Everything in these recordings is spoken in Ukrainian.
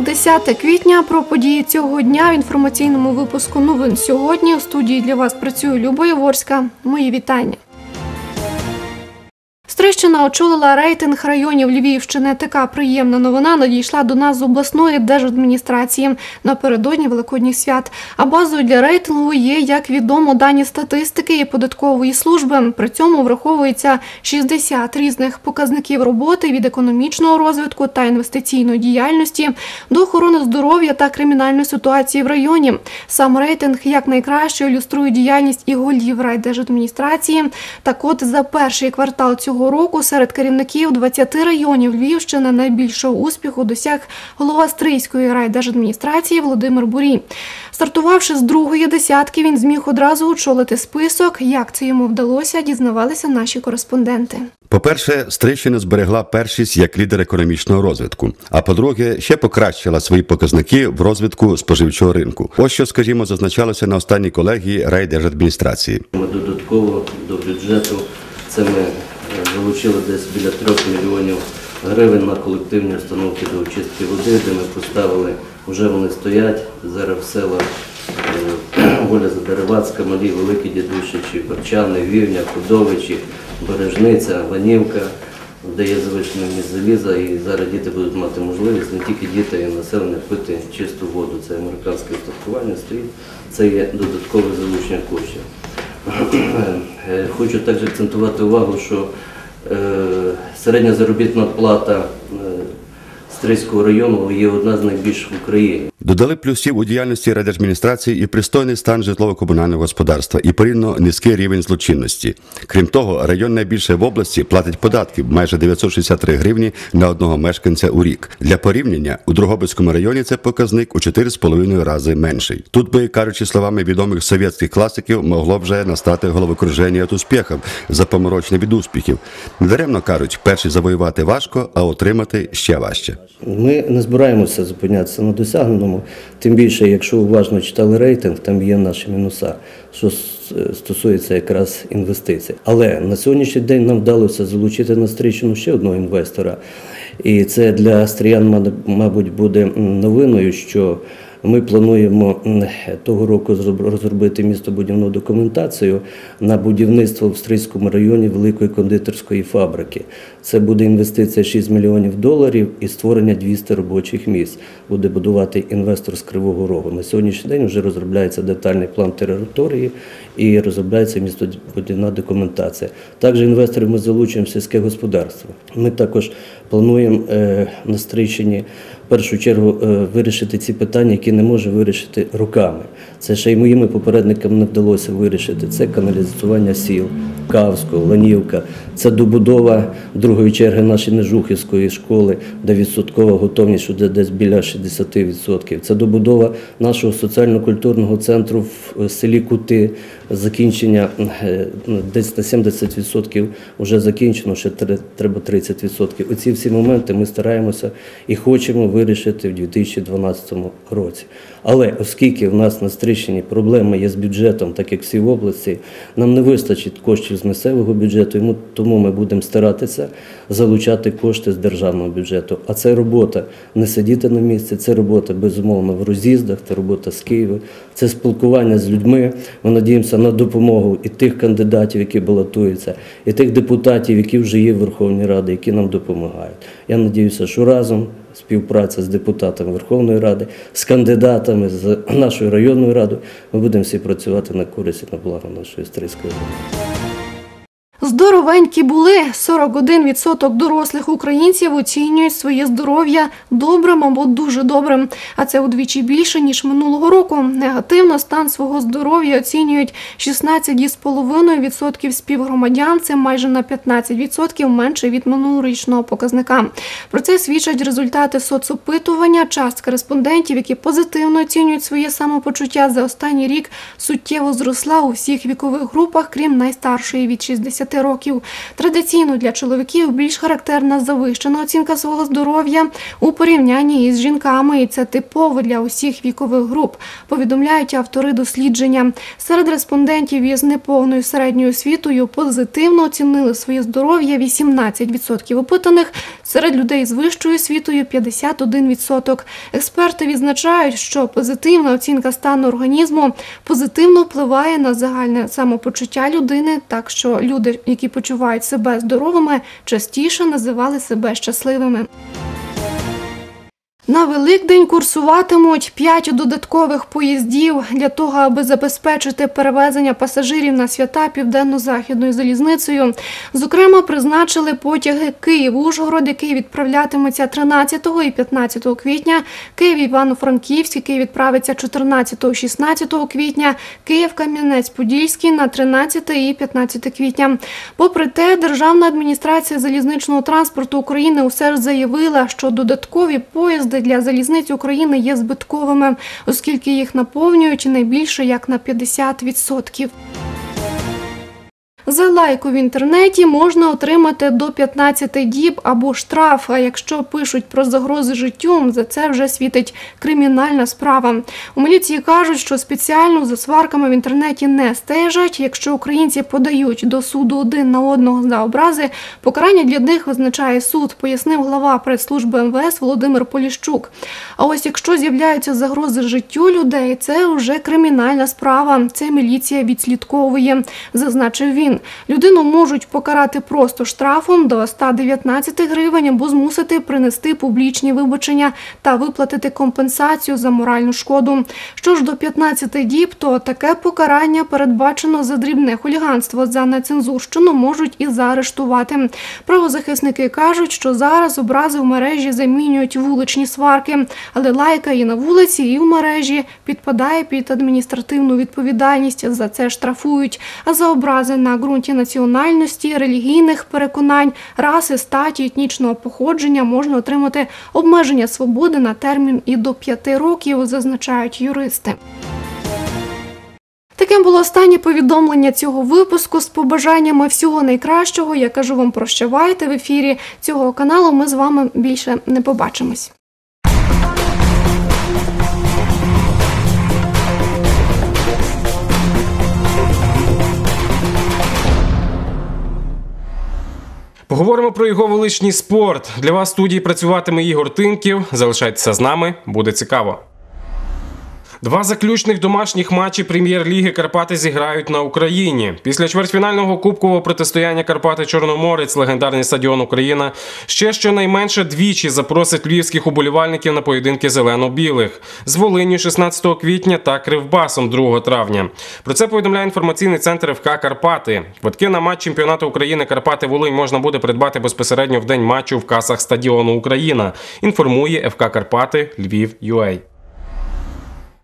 Вівторок, 10 квітня. Про події цього дня в інформаційному випуску новин сьогодні. У студії для вас працює Люба Яворська. Мої вітання. Стрищина очолила рейтинг районів Львівщини. Така приємна новина надійшла до нас з обласної держадміністрації напередодні Великодніх свят. А базою для рейтингу є, як відомо, дані статистики і податкової служби. При цьому враховується 60 різних показників роботи від економічного розвитку та інвестиційної діяльності до охорони здоров'я та кримінальної ситуації в районі. Сам рейтинг якнайкраще ілюструє діяльність і голів райдержадміністрації. Так от за перший квартал цього року серед керівників 20 районів Львівщини найбільшого успіху досяг голова Стрийської райдержадміністрації Володимир Бурій. Стартувавши з другої десятки, він зміг одразу очолити список. Як це йому вдалося, дізнавалися наші кореспонденти. По-перше, Стрийщина зберегла першість як лідер економічного розвитку. А по-друге, ще покращила свої показники в розвитку споживчого ринку. Ось що, скажімо, зазначалося на останній колегії райдержадміністрації. Ми додатково до бюджету це ми залучили десь біля 3 мільйонів гривень на колективні установки до очистки води, де ми поставили, вже вони стоять зараз в селах е, Воля Задеревацька, Малі, Великі Дідушичі, Корчани, Вівня, Худовичі, Бережниця, Ванівка, де є завищений вміст заліза, і зараз діти будуть мати можливість, не тільки діти, а й населення пити чисту воду. Це американське устаткування стоїть, це є додаткове залучення коштів. Е, Хочу також акцентувати увагу, що е, середня заробітна плата е, Стрийського району є одна з найбільших в Україні. Додали плюсів у діяльності райдержадміністрації і пристойний стан житлово-комунального господарства, і порівняно низький рівень злочинності. Крім того, район найбільше в області платить податків майже 963 гривні на одного мешканця у рік. Для порівняння у Дрогобицькому районі це показник у 4,5 рази менший. Тут би, кажучи словами відомих совєтських класиків, могло вже настати головокруження від успіхів, запоморочне від успіхів. Недаремно кажуть, перші завоювати важко, а отримати ще важче. Ми не збираємося зупинятися на досягненому, тим більше, якщо уважно читали рейтинг, там є наші мінуса, що стосується якраз інвестицій. Але на сьогоднішній день нам вдалося залучити на стрічну ще одного інвестора. І це для Астріян, мабуть, буде новиною, що ми плануємо того року зроб- розробити містобудівну документацію на будівництво в Стрийському районі великої кондитерської фабрики. Це буде інвестиція 6 мільйонів доларів і створення 200 робочих місць. Буде будувати інвестор з Кривого Рогу. На сьогоднішній день вже розробляється детальний план території і розробляється містобудівна документація. Також інвесторів ми залучуємо сільське господарство. Ми також плануємо е, на Стрийщині в першу чергу е, вирішити ці питання, які не може вирішити руками. Це ще й моїми попередникам не вдалося вирішити. Це каналізування сіл, Кавського, Ланівка, це добудова другої черги нашої Нежухівської школи, де відсоткова готовність буде десь біля 60%. Це добудова нашого соціально-культурного центру в е, селі Кути, закінчення е, ну, десь на 70% вже закінчено, ще треба 30%. Оці всі моменти ми стараємося і хочемо вирішити в 2012 році. Але оскільки в нас на Стрищині проблема є з бюджетом, так як всі в області, нам не вистачить коштів з місцевого бюджету, тому ми будемо старатися залучати кошти з державного бюджету. А це робота не сидіти на місці, це робота безумовно в роз'їздах, це робота з Києва, це спілкування з людьми. Ми надіємося на допомогу і тих кандидатів, які балотуються, і тих депутатів, які вже є в Верховній Раді, які нам допомагають. Я надіюся, що разом співпраця з депутатами Верховної Ради, з кандидатами з нашою районною радою, ми будемо всі працювати на користь і на благо нашої стрийської. Здоровенькі були 41% дорослих українців оцінюють своє здоров'я добрим або дуже добрим. А це удвічі більше ніж минулого року. Негативно стан свого здоров'я оцінюють 16,5% співгромадян. Це майже на 15% менше від минулорічного показника. Про це свідчать результати соцопитування. Частка респондентів, які позитивно оцінюють своє самопочуття за останній рік, суттєво зросла у всіх вікових групах, крім найстаршої від 60 років. Традиційно для чоловіків більш характерна завищена оцінка свого здоров'я у порівнянні із жінками, і це типово для усіх вікових груп. Повідомляють автори дослідження. Серед респондентів із неповною середньою освітою позитивно оцінили своє здоров'я 18% опитаних. Серед людей з вищою освітою 51%. Експерти відзначають, що позитивна оцінка стану організму позитивно впливає на загальне самопочуття людини, так що люди, які почувають себе здоровими, частіше називали себе щасливими. На Великдень курсуватимуть 5 додаткових поїздів для того, аби забезпечити перевезення пасажирів на свята південно-західною залізницею. Зокрема, призначили потяги Київ-Ужгород, який відправлятиметься 13 і 15 квітня, Київ-Івано-Франківськ, який відправиться 14-16 квітня, Київ-Кам'янець-Подільський на 13 і 15 квітня. Попри те, Державна адміністрація залізничного транспорту України усе ж заявила, що додаткові поїзди для залізниць України є збитковими, оскільки їх наповнюють найбільше як на 50%. За лайку в інтернеті можна отримати до 15 діб або штраф. А якщо пишуть про загрози життю, за це вже світить кримінальна справа. У міліції кажуть, що спеціально за сварками в інтернеті не стежать. Якщо українці подають до суду один на одного за образи, покарання для них визначає суд, пояснив глава прес-служби МВС Володимир Поліщук. А ось якщо з'являються загрози життю людей, це вже кримінальна справа. Це міліція відслідковує, зазначив він. Людину можуть покарати просто штрафом до 119 гривень або змусити принести публічні вибачення та виплатити компенсацію за моральну шкоду. Що ж до 15 діб, то таке покарання передбачено за дрібне хуліганство за нецензурщину можуть і заарештувати. Правозахисники кажуть, що зараз образи в мережі замінюють вуличні сварки, але лайка і на вулиці, і в мережі підпадає під адміністративну відповідальність. За це штрафують. А за образи на ґрунті національності, релігійних переконань, раси, статі, етнічного походження можна отримати обмеження свободи на термін і до п'яти років, зазначають юристи. Таким було останнє повідомлення цього випуску з побажаннями всього найкращого. Я кажу вам прощавайте в ефірі цього каналу. Ми з вами більше не побачимось. Поговоримо про його величний спорт. Для вас в студії працюватиме Ігор Тимків. Залишайтеся з нами, буде цікаво. Два заключних домашніх матчі прем'єр-ліги Карпати зіграють на Україні. Після чвертьфінального кубкового протистояння Карпати Чорноморець, легендарний стадіон Україна, ще щонайменше двічі запросить львівських уболівальників на поєдинки зелено-білих з Волинню 16 квітня та Кривбасом 2 травня. Про це повідомляє інформаційний центр ФК Карпати. Квитки на матч чемпіонату України Карпати Волинь можна буде придбати безпосередньо в день матчу в касах стадіону Україна. Інформує ФК Карпати Львів UA.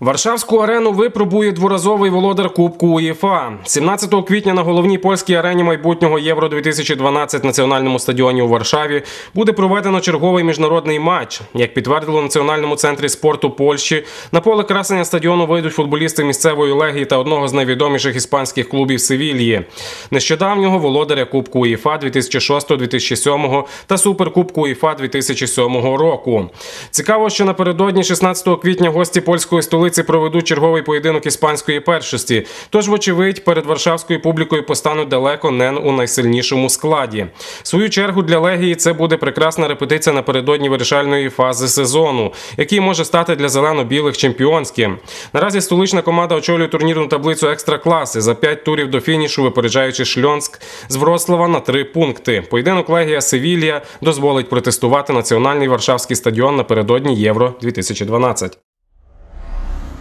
Варшавську арену випробує дворазовий володар Кубку УЄФА. 17 квітня на головній польській арені майбутнього Євро 2012 національному стадіоні у Варшаві буде проведено черговий міжнародний матч. Як підтвердило Національному центрі спорту Польщі, на поле красення стадіону вийдуть футболісти місцевої легії та одного з найвідоміших іспанських клубів Севільї. Нещодавнього володаря Кубку УЄФА 2006-2007 та Суперкубку УЄФА 2007 року. Цікаво, що напередодні 16 квітня гості польської столиці столиці проведуть черговий поєдинок іспанської першості. Тож, вочевидь, перед варшавською публікою постануть далеко не у найсильнішому складі. Свою чергу для легії це буде прекрасна репетиція напередодні вирішальної фази сезону, який може стати для зелено-білих чемпіонським. Наразі столична команда очолює турнірну таблицю екстра-класи за 5 турів до фінішу, випереджаючи Шльонськ з Врослава на 3 пункти. Поєдинок Легія Севілія дозволить протестувати національний варшавський стадіон напередодні Євро 2012.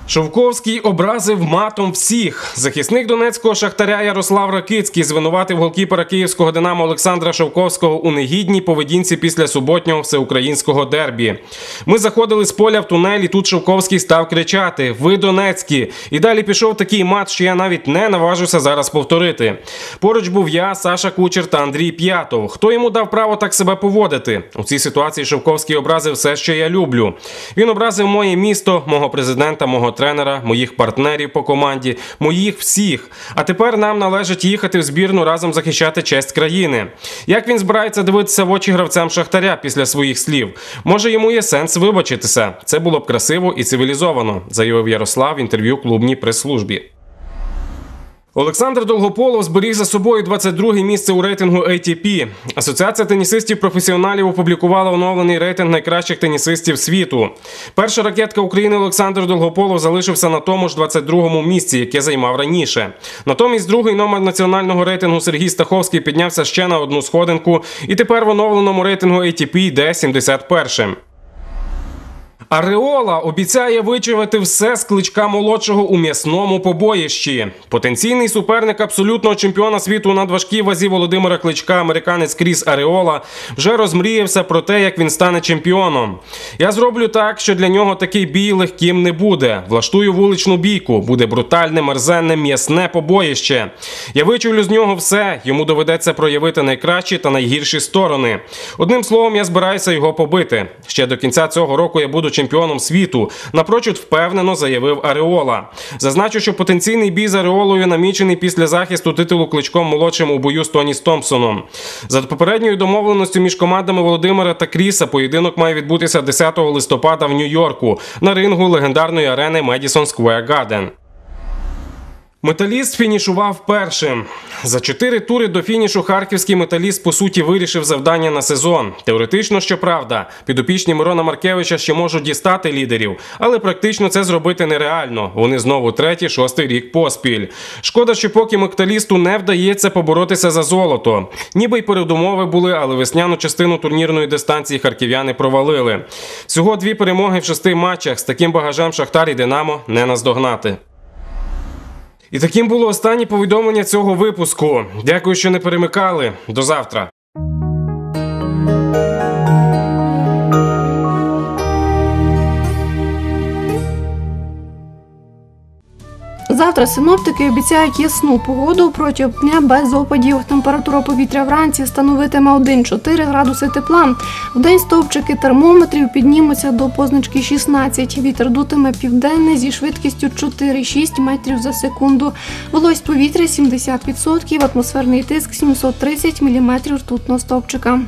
Шовковський образив матом всіх. Захисник донецького шахтаря Ярослав Ракицький звинуватив голкіпера київського динамо Олександра Шовковського у негідній поведінці після суботнього всеукраїнського дербі. Ми заходили з поля в тунель, і тут Шовковський став кричати: Ви Донецькі! І далі пішов такий мат, що я навіть не наважуся зараз повторити. Поруч був я, Саша Кучер та Андрій П'ятов. Хто йому дав право так себе поводити? У цій ситуації Шовковський образив все, що я люблю. Він образив моє місто, мого президента, мого тренера, моїх партнерів по команді, моїх всіх. А тепер нам належить їхати в збірну разом захищати честь країни. Як він збирається дивитися в очі гравцям Шахтаря після своїх слів? Може йому є сенс вибачитися? Це було б красиво і цивілізовано, заявив Ярослав в інтерв'ю клубній прес-службі. Олександр Долгополов зберіг за собою 22-ге місце у рейтингу ATP. Асоціація тенісистів професіоналів опублікувала оновлений рейтинг найкращих тенісистів світу. Перша ракетка України Олександр Долгополов залишився на тому ж 22-му місці, яке займав раніше. Натомість другий номер національного рейтингу Сергій Стаховський піднявся ще на одну сходинку, і тепер в оновленому рейтингу ATP йде 71-м. Ареола обіцяє вичавити все з кличка молодшого у м'ясному побоїщі. Потенційний суперник абсолютного чемпіона світу на важкій вазі Володимира Кличка, американець Кріс Ареола, вже розмріявся про те, як він стане чемпіоном. Я зроблю так, що для нього такий бій легким не буде. Влаштую вуличну бійку, буде брутальне, мерзенне, м'ясне побоїще. Я вичавлю з нього все. Йому доведеться проявити найкращі та найгірші сторони. Одним словом, я збираюся його побити. Ще до кінця цього року я буду чемпіоном світу. Напрочуд впевнено заявив Ареола. Зазначу, що потенційний бій з Ареолою намічений після захисту титулу кличком молодшим у бою з Тоні Стомпсоном. За попередньою домовленістю між командами Володимира та Кріса поєдинок має відбутися 10 листопада в Нью-Йорку на рингу легендарної арени Медісон Сквер Гарден. Металіст фінішував першим. За чотири тури до фінішу харківський металіст по суті вирішив завдання на сезон. Теоретично, щоправда, підопічні Мирона Маркевича ще можуть дістати лідерів, але практично це зробити нереально. Вони знову третій, шостий рік поспіль. Шкода, що поки металісту не вдається поборотися за золото. Ніби й передумови були, але весняну частину турнірної дистанції харків'яни провалили. Всього дві перемоги в шести матчах. З таким багажем Шахтар і Динамо не наздогнати. І таким було останнє повідомлення цього випуску. Дякую, що не перемикали. До завтра. Завтра синоптики обіцяють ясну погоду протягом дня без опадів. Температура повітря вранці становитиме 1-4 градуси тепла. Вдень стовпчики термометрів піднімуться до позначки 16. Вітер дутиме південний зі швидкістю 4-6 метрів за секунду. Вологість повітря 70%, атмосферний тиск 730 мм ртутного стовпчика.